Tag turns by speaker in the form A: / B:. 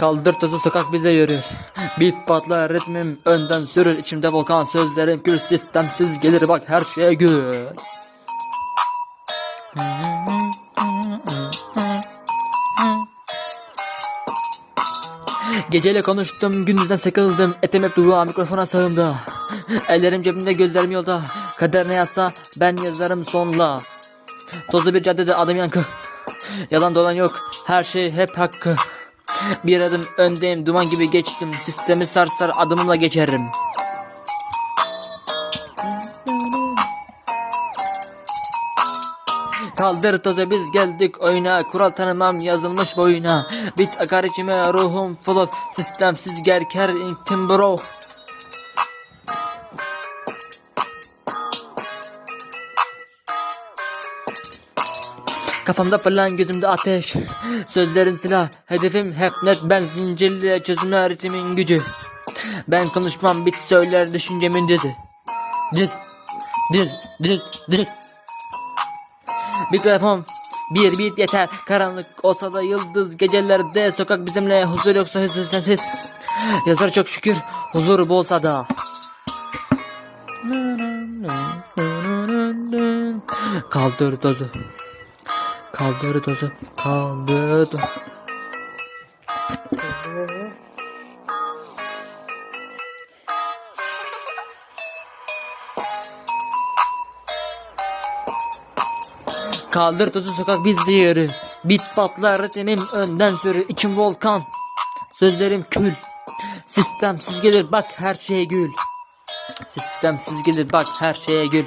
A: Kaldır tozu sokak bize yürür. Beat patlar ritmim önden sürür. İçimde volkan sözlerim gül sistemsiz gelir. Bak her şeye gül. Geceyle konuştum gündüzden sıkıldım. Etim hep dua mikrofona sığındı Ellerim cebimde gözlerim yolda. Kader ne yazsa ben yazarım sonla. Tozlu bir caddede adım yankı. Yalan dolan yok her şey hep hakkı Bir adım öndeyim duman gibi geçtim. Sistemi sarsar adımımla geçerim. Kaldır tozu biz geldik oyuna. Kural tanımam yazılmış boyuna. Bit akar içime ruhum full of. Sistemsiz gerker intim bro Kafamda plan gözümde ateş. Sözlerin silah Hedefim hep net. Ben zincirle çözümler ritmin gücü. Ben konuşmam bit söyler düşüncemin dizi. Diz Diz Diz Diz. Mikrofon bir beat yeter. Karanlık olsa da yıldız gecelerde. Sokak bizimle huzur yoksa hırsız sensiz. Yazar çok şükür huzur bolsa da. Kaldır tozu Kaldır tozu Kaldır tozu. Kaldır tozu sokak bizde yürü. Bit patlar ritmim önden sürü. İçim volkan Sözlerim kül. Sistemsiz gelir bak her şeye gül. Sistemsiz gelir bak her şeye gül